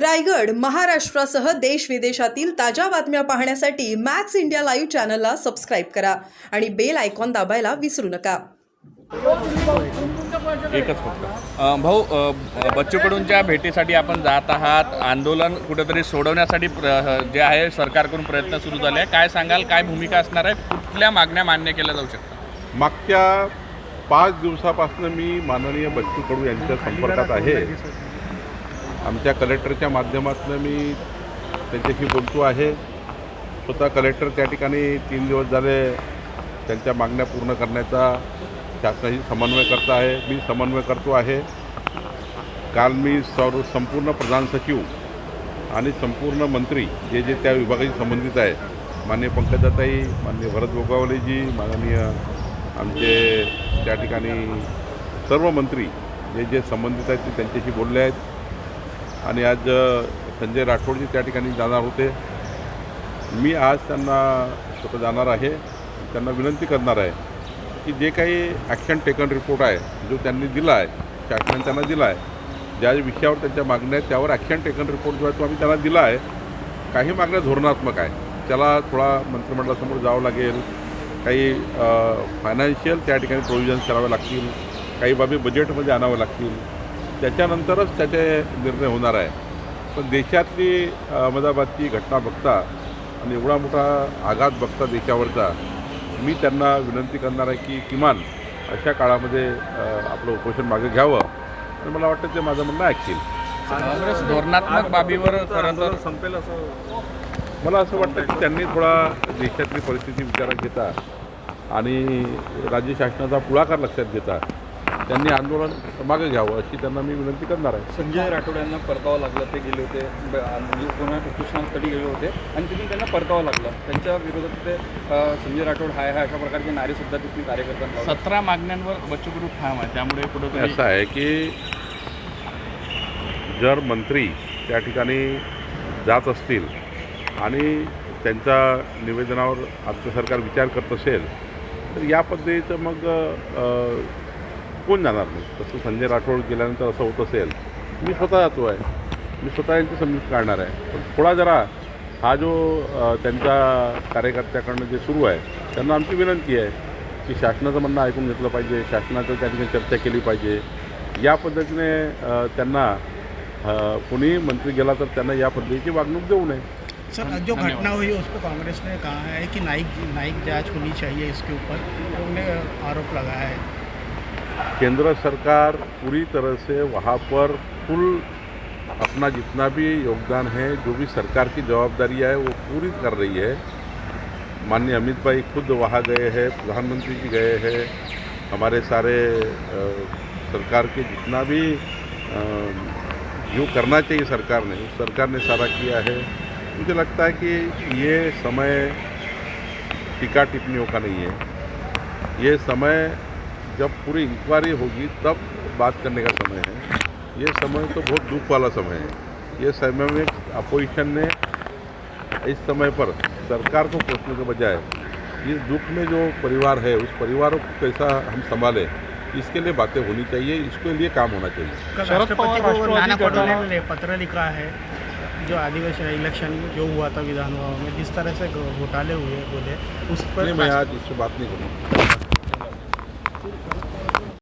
रायगड महाराष्ट्रासह देश विदेशातील ताज्या बातम्या पाहण्यासाठी मॅक्स इंडिया लाईव्ह चॅनलला सबस्क्राईब करा आणि बेल आयकॉन दाबायला विसरू नका. एकच फक्त. भाऊ अ, बच्चू कडूंच्या भेटीसाठी आपण जात आहात आंदोलन कुठेतरी सोडवण्यासाठी प्र- जे आहे सरकारकडून प्रयत्न सुरू झाले आहे काय सांगाल काय भूमिका असणार आहे? कुठल्या मागण्या मान्य केल्या जाऊ शकतात? मागच्या पाच दिवसापासून मी माननीय बच्चू कडू यांच्या संपर्कात आहे. आमच्या कलेक्टरच्या माध्यमातून मी त्यांच्याशी बोलतो आहे. स्वतः कलेक्टर त्या ठिकाणी तीन दिवस झाले त्यांच्या मागण्या पूर्ण करण्याचा शासनाशी समन्वय करता आहे. मी समन्वय करतो आहे. काल मी सर्व संपूर्ण प्रधान सचिव आणि संपूर्ण मंत्री जे जे त्या विभागाशी संबंधित आहे माननीय पंकजाताई माननीय भरत गोगावलेजी माननीय आमचे त्या ठिकाणी सर्व मंत्री जे जे संबंधित आहेत ते त्यांच्याशी बोलले आहेत. आणि आज संजय राठोडजी त्या ठिकाणी जाणार होते. मी आज त्यांना स्वतः जाणार आहे. त्यांना विनंती करणार आहे की जे काही ॲक्शन टेकन रिपोर्ट आहे जो त्यांनी दिला आहे शासनाने त्यांना दिला आहे ज्या विषयावर त्यांच्या मागण्या आहेत त्यावर ॲक्शन टेकन रिपोर्ट जो आहे तो आम्ही त्यांना दिला आहे. काही मागण्या धोरणात्मक आहे. त्याला थोडा मंत्रिमंडळासमोर जावं लागेल. काही फायनान्शियल त्या ठिकाणी प्रोव्हिजन्स करावे लागतील. काही बाबी बजेटमध्ये आणाव्या लागतील. त्याच्यानंतरच त्याचे निर्णय होणार आहे. पण देशातली अहमदाबादची घटना बघता आणि एवढा मोठा आघात बघता देशावरचा मी त्यांना विनंती करणार आहे की किमान अशा काळामध्ये आपलं उपोषण मागे घ्यावं. आणि मला वाटतं ते माझं म्हणणं ऐकतील. काँग्रेस धोरणात्मक बाबीवर संपेल असं मला असं वाटतं की त्यांनी थोडा देशातली परिस्थिती विचारात घेता आणि राज्य शासनाचा पुढाकार लक्षात घेता. त्यांनी आंदोलन मागे घ्यावं अशी त्यांना मी विनंती करणार आहे. संजय राठोड यांना परतावं लागलं ते गेले होते. ब- म्हणजे पुन्हा उपोषणासाठी गेले होते. आणि तिथून त्यांना परतावं लागलं. त्यांच्या विरोधात ते संजय राठोड हाय हाय अशा प्रकारचे नारे सुद्धा तिथून कार्यकर्त्यांना. सतरा मागण्यांवर बच्चू ठाम आहे. त्यामुळे कुठेतरी असं आहे की जर मंत्री त्या ठिकाणी जात असतील आणि त्यांच्या निवेदनावर आमचं सरकार विचार करत असेल तर या पद्धतीचं मग कोण जाणार नाही? तसं संजय राठोड गेल्यानंतर असं होत असेल मी स्वतः जातो आहे. मी स्वतः यांची समजूत काढणार आहे. पण थोडा जरा हा जो त्यांचा त्यांच्या कार्यकर्त्याकडनं जे सुरू आहे त्यांना आमची विनंती आहे की शासनाचं म्हणणं ऐकून घेतलं पाहिजे शासनाचं त्या ठिकाणी चर्चा केली पाहिजे. या पद्धतीने त्यांना कोणी मंत्री गेला तर त्यांना या पद्धतीची वागणूक देऊ नये. सर जो घटना हुई उसको पर कांग्रेस ने कहा है कि न्यायिक न्यायिक जांच होनी चाहिए इसके ऊपर उन्होंने आरोप लगाया है। केंद्र सरकार पूरी तरह से वहाँ पर फुल अपना जितना भी योगदान है, जो भी सरकार की जवाबदारी है, वो पूरी कर रही है। माननीय अमित भाई खुद वहाँ गए हैं, प्रधानमंत्री जी गए हैं। हमारे सारे सरकार के जितना भी जो करना चाहिए सरकार ने, उस सरकार ने सारा किया है। मुझे लगता है कि ये समय टीका टिप्पणियों का नहीं है। ये समय जब पूरी इंक्वायरी होगी तब बात करने का समय है। ये समय तो बहुत दुख वाला समय है। ये समय में अपोजिशन ने इस समय पर सरकार को कोसने के बजाय इस दुख में जो परिवार है उस परिवार को कैसा हम संभालें इसके लिए बातें होनी चाहिए इसके लिए काम होना चाहिए। शरद राष्ट्रपति पवार ने पत्र लिखा है जो आदिवासी इलेक्शन जो हुआ था विधानसभा में जिस तरह से घोटाले हुए बोले उस पर मैं आज इससे बात नहीं करूँगा। Thank you.